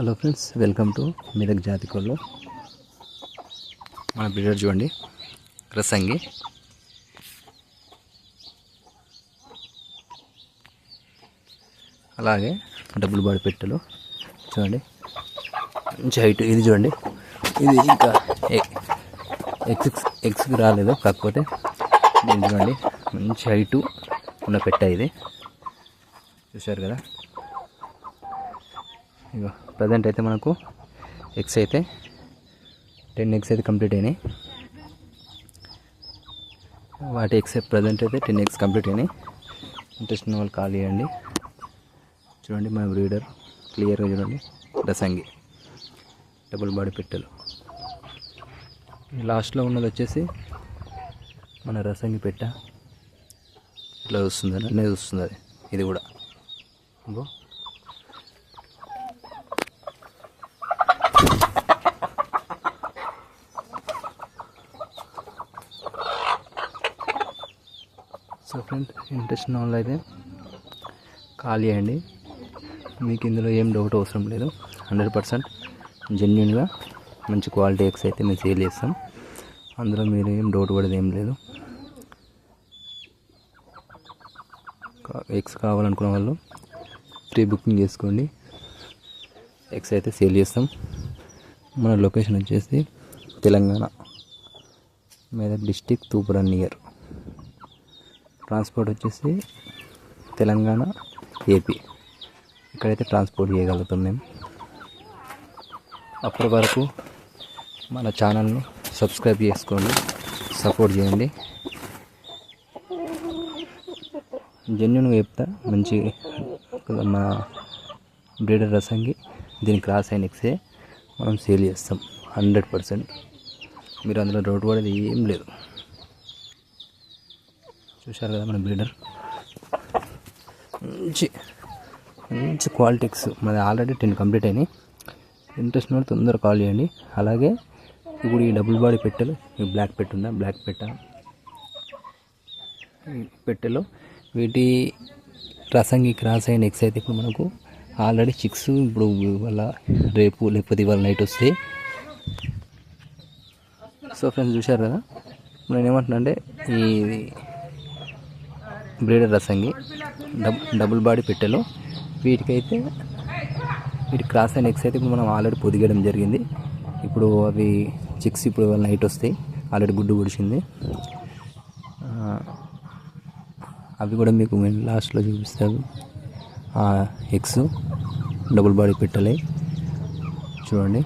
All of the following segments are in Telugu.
Hello friends welcome to Medak జాతి కోళ్ళు. మన బ్రీడర్ చూడండి రసంగి. అలాగే డబ్బులు బాడి పెట్టెలు చూడండి. మంచి హైట్ ఇది చూడండి. ఇది ఇంకా ఎక్స్ ఎక్స్కి రాలేదు కాకపోతే దీన్ని చూడండి మంచి హైటు ఉన్న పెట్ట ఇది. చూశారు కదా? ఇగో. ప్రజెంట్ అయితే మనకు ఎక్స్ అయితే టెన్ ఎక్స్ అయితే కంప్లీట్ అయినాయి. వాటి ఎక్స్ ప్రజెంట్ అయితే టెన్ ఎక్స్ కంప్లీట్ అయినాయి. ఇంట్రెస్ట్ ఉన్న వాళ్ళు కాల్ చేయండి. చూడండి మన బ్రీడర్ క్లియర్గా చూడండి. రసంగి డబుల్ బాడీ పెట్టెలు. లాస్ట్లో ఉన్నది వచ్చేసి మన రసంగి పెట్ట. ఇట్లా వస్తుంది అనేది వస్తుంది అది ఇది కూడా. ఇంకో ఫ్రెండ్ ఇంట్రెస్ట్ ఉన్న వాళ్ళు అయితే కాల్ చేయండి. మీకు ఇందులో ఏం డౌట్ అవసరం లేదు. హండ్రెడ్ పర్సెంట్ జెన్యున్గా మంచి క్వాలిటీ ఎగ్స్ అయితే మేము సేల్ చేస్తాం. అందులో మీరు ఏం డౌట్ పడేది ఏం లేదు. ఎగ్స్ కావాలనుకున్న వాళ్ళు ప్రీ బుకింగ్ చేసుకోండి. ఎగ్స్ అయితే సేల్ చేస్తాం. మన లొకేషన్ వచ్చేసి Telangana. Medak district Toopran near transport వచ్చేసి తెలంగాణ ఏపీ. ఇక్కడైతే ట్రాన్స్పోర్ట్ చేయగలుగుతాం మేము. అప్పటి వరకు మన ఛానల్ను సబ్స్క్రైబ్ చేసుకోండి సపోర్ట్ చేయండి. జెన్యున్గా చెప్తా మంచి మా బ్రీడర్ రసంగి దీని క్రాస్ అయిన ఎక్సే మనం సేల్ చేస్తాం హండ్రెడ్ పర్సెంట్. మీరు అందులో డౌట్ పడేది ఏం లేదు. చూశారు కదా మన బీడర్ మంచి మంచి క్వాలిటీస్ మాది ఆల్రెడీ టెన్ కంప్లీట్ అయినాయి. ఇంట్రెస్ట్ ఉన్న తొందరగా కాల్ చేయండి. అలాగే ఇప్పుడు ఈ డబుల్ బాడీ పెట్టెలు ఈ బ్లాక్ పెట్టుందా బ్లాక్ పెట్ట. పెట్టెలో వీటి రసంగి క్రాస్ అయిన ఎక్స్ అయితే ఇప్పుడు మనకు ఆల్రెడీ చిక్స్ ఇప్పుడు ఇవాళ రేపు లేకపోతే ఇవాళ నైట్ వస్తాయి సో ఫ్రెండ్స్ చూశారు కదా? నేను ఏమంటున్నా అంటే ఈ బ్రీడర్ రసంగి డబ్ డబుల్ బాడీ పెట్టెలు వీటికైతే వీటి క్రాస్ అయిన ఎక్స్ అయితే ఇప్పుడు మనం ఆల్రెడీ పొదిగడం జరిగింది. ఇప్పుడు అవి చిక్స్ ఇప్పుడు నైట్ వస్తాయి. ఆల్రెడీ గుడ్డు పొడిచింది. అవి కూడా మీకు మేము లాస్ట్లో చూపిస్తాను ఆ ఎగ్స్ డబుల్ బాడీ పెట్టలే. చూడండి.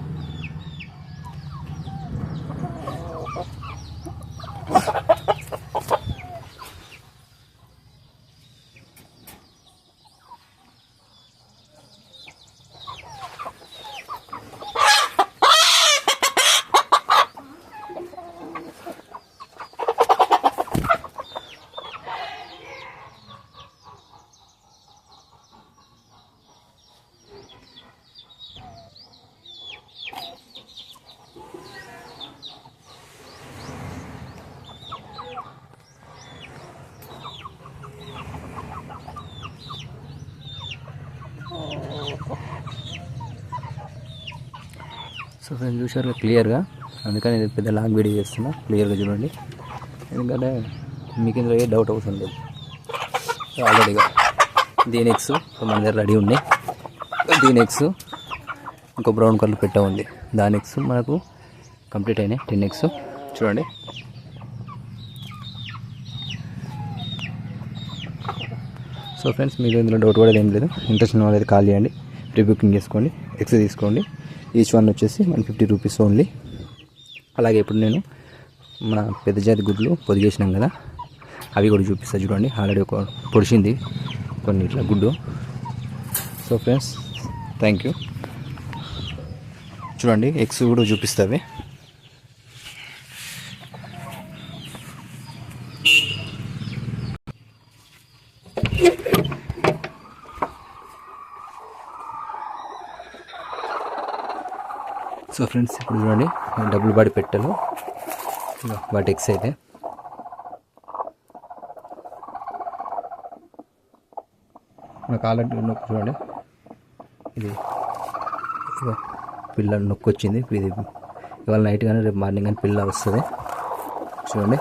సో ఫ్రెండ్స్ చూసారు క్లియర్గా. అందుకని ఇది పెద్ద లాంగ్ వీడియో చేస్తున్నా. క్లియర్గా చూడండి. ఎందుకంటే మీకు ఇందులో ఏ డౌట్ అవసరం లేదు. ఆల్రెడీగా దీని ఎక్స్ మన దగ్గర రెడీ ఉన్నాయి దీని ఎక్స్ ఇంకో బ్రౌన్ కలర్ పెట్టా ఉంది. దాని ఎక్స్ మనకు కంప్లీట్ అయినాయి. టెన్ ఎక్స్ చూడండి. సో ఫ్రెండ్స్ మీకు ఇందులో డౌట్ కూడా ఏం లేదు. ఇంట్రెస్ట్ ఉన్న వాళ్ళైతే కాల్ చేయండి. ప్రీ బుకింగ్ చేసుకోండి. ఎక్స్ తీసుకోండి. ఈచ్ వన్ వచ్చేసి వన్ ఫిఫ్టీ రూపీస్ ఓన్లీ అలాగే ఇప్పుడు నేను మన పెద్ద జాతి గుడ్లు పొదిగేసినాం కదా అవి కూడా చూపిస్తా చూడండి. ఆల్రెడీ ఒక పొడిచింది కొన్ని ఇట్లా గుడ్డు. సో ఫ్రెండ్స్ థ్యాంక్ యూ చూడండి ఎగ్స్ కూడా చూపిస్తావి సో ఫ్రెండ్స్ ఇప్పుడు చూడండి డబుల్ బాడీ పెట్టెలు. వాటి ఎక్స్ అయితే. నాకు ఆల్రెడీ నొక్కు చూడండి. ఇది పిల్ల నొక్కు వచ్చింది. ఇది ఇవాళ నైట్ కానీ రేపు మార్నింగ్ కానీ పిల్ల వస్తుంది. చూడండి.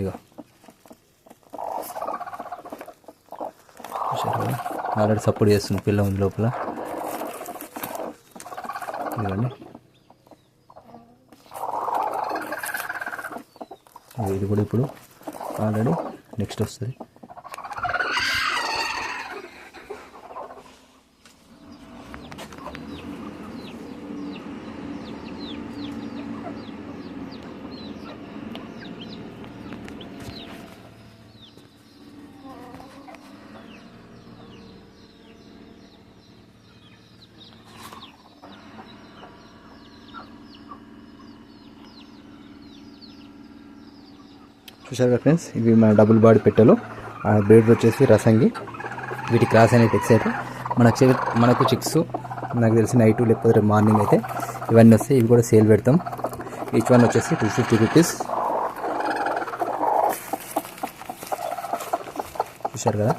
ఇగో ఆల్రెడీ సపోర్ట్ చేస్తుంది పిల్ల ఉంది లోపల. ఇదిగోండి ఇది కూడా ఇప్పుడు ఆల్రెడీ నెక్స్ట్ వస్తుంది. చూసారు ఫ్రెండ్స్? ఇవి మన డబుల్ బాడీ పెట్టెలు. ఆ బ్రీడ్ వచ్చేసి రసంగి. వీటి క్రాస్ అనేది టెక్స్ అయితే మనకు చె- మనకు చిక్స్ నాకు తెలిసి నైట్ లేకపోతే రేపు మార్నింగ్ అయితే ఇవన్నీ వస్తాయి ఇవి కూడా సేల్ పెడతాం. ఈచ్ వన్ వచ్చేసి టూ ఫిఫ్టీ రూపీస్ చూసారు కదా?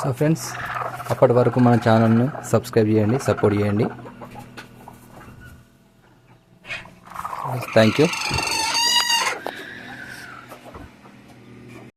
సో ఫ్రెండ్స్ అప్పటి వరకు మన ఛానల్ను సబ్స్క్రైబ్ చేయండి సపోర్ట్ చేయండి. Thank you